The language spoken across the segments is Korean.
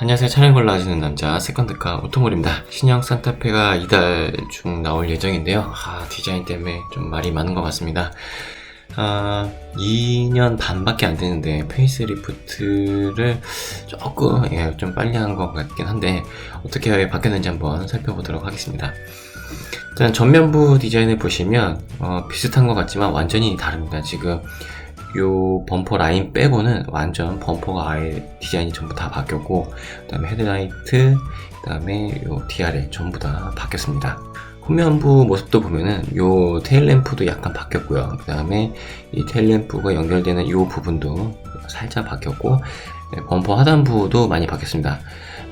안녕하세요. 차량 골라주는 남자 세컨드카 오토몰입니다. 신형 산타페가 이달 중 나올 예정인데요. 아, 디자인 때문에 좀 말이 많은 것 같습니다. 아, 2년 반밖에 안 되는데 페이스리프트를 조금 예, 좀 빨리 한 것 같긴 한데 어떻게 바뀌었는지 한번 살펴보도록 하겠습니다. 일단 전면부 디자인을 보시면 어, 비슷한 것 같지만 완전히 다릅니다. 지금 요 범퍼 라인 빼고는 완전 범퍼가 아예 디자인이 전부 다 바뀌었고 그 다음에 헤드라이트 그 다음에 요 DRL 전부 다 바뀌었습니다. 후면부 모습도 보면은 요 테일램프도 약간 바뀌었고요. 그 다음에 이 테일램프가 연결되는 요 부분도 살짝 바뀌었고 네, 범퍼 하단부도 많이 바뀌었습니다.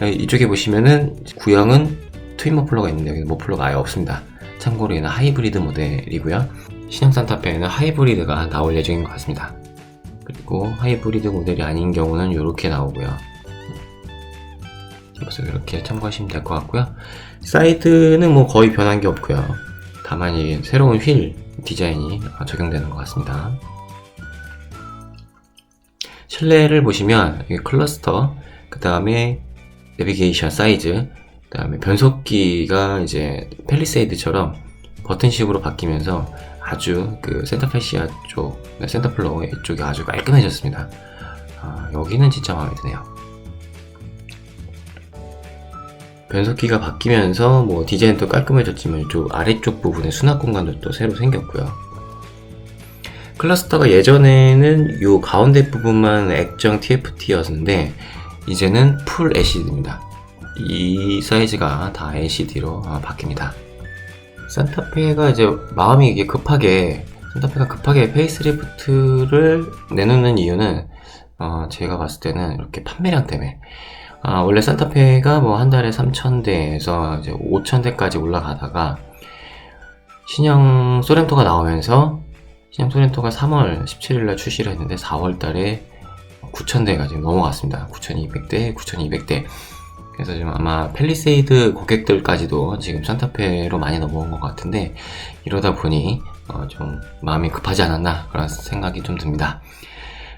이쪽에 보시면은 구형은 트윈 머플러가 있는데 여기 머플러가 아예 없습니다. 참고로 얘는 하이브리드 모델이고요 신형 산타페에는 하이브리드가 나올 예정인 것 같습니다. 그리고 하이브리드 모델이 아닌 경우는 이렇게 나오고요. 그래서 이렇게 참고하시면 될 것 같고요. 사이드는 뭐 거의 변한 게 없고요. 다만 이 새로운 휠 디자인이 적용되는 것 같습니다. 실내를 보시면 이 클러스터, 그 다음에 내비게이션 사이즈, 그 다음에 변속기가 이제 펠리세이드처럼 버튼식으로 바뀌면서 아주 그 센터페시아 쪽, 네, 센터플로어 이쪽이 아주 깔끔해졌습니다. 아, 여기는 진짜 마음에 드네요. 변속기가 바뀌면서 뭐 디자인도 깔끔해졌지만 이쪽 아래쪽 부분에 수납 공간도 또 새로 생겼고요. 클러스터가 예전에는 요 가운데 부분만 액정 TFT였는데 이제는 풀 LCD입니다. 이 사이즈가 다 LCD로 아, 바뀝니다. 산타페가 이제 마음이 이게 급하게 산타페가 급하게 페이스리프트를 내놓는 이유는 어, 제가 봤을 때는 이렇게 판매량 때문에 아, 원래 산타페가 뭐 한 달에 3,000대에서 이제 5,000대까지 올라가다가 신형 소렌토가 나오면서 신형 소렌토가 3월 17일날 출시를 했는데 4월 달에 9,000대가 지금 넘어갔습니다. 9,200대, 9,200대. 그래서 지금 아마 펠리세이드 고객들까지도 지금 산타페로 많이 넘어온 것 같은데 이러다 보니 어, 좀 마음이 급하지 않았나 그런 생각이 좀 듭니다.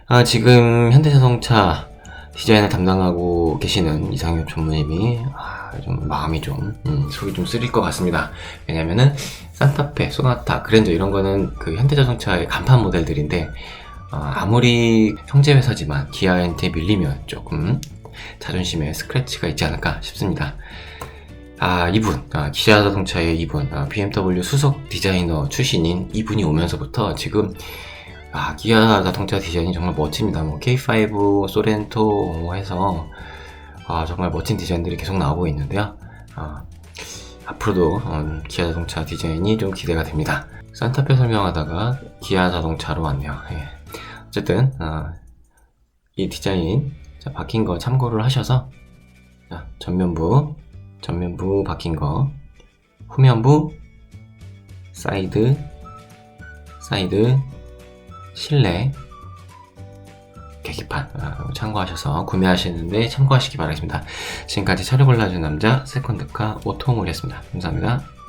아, 지금 현대자동차 디자인을 담당하고 계시는 이상엽 전무님이 아, 좀 마음이 좀 음, 속이 좀 쓰릴 것 같습니다. 왜냐면은 산타페, 소나타, 그랜저 이런 거는 그 현대자동차의 간판 모델들인데 어, 아무리 형제 회사지만 기아한테 밀리면 조금 자존심에 스크래치가 있지 않을까 싶습니다. 아, 이분, 아, 기아 자동차의 이분, 아, BMW 수석 디자이너 출신인 이분이 오면서부터 지금 아, 기아 자동차 디자인이 정말 멋집니다. 뭐 K5, 소렌토 해서 아, 정말 멋진 디자인들이 계속 나오고 있는데요. 아, 앞으로도 어, 기아 자동차 디자인이 좀 기대가 됩니다. 산타페 설명하다가 기아 자동차로 왔네요. 예. 어쨌든 아, 이 디자인 자, 바뀐 거 참고를 하셔서 자, 전면부 전면부 바뀐 거 후면부 사이드 사이드 실내 계기판 아, 참고하셔서 구매하시는데 참고하시기 바라겠습니다. 지금까지 차를 골라준 남자 세컨드카 오토몰이었습니다. 감사합니다.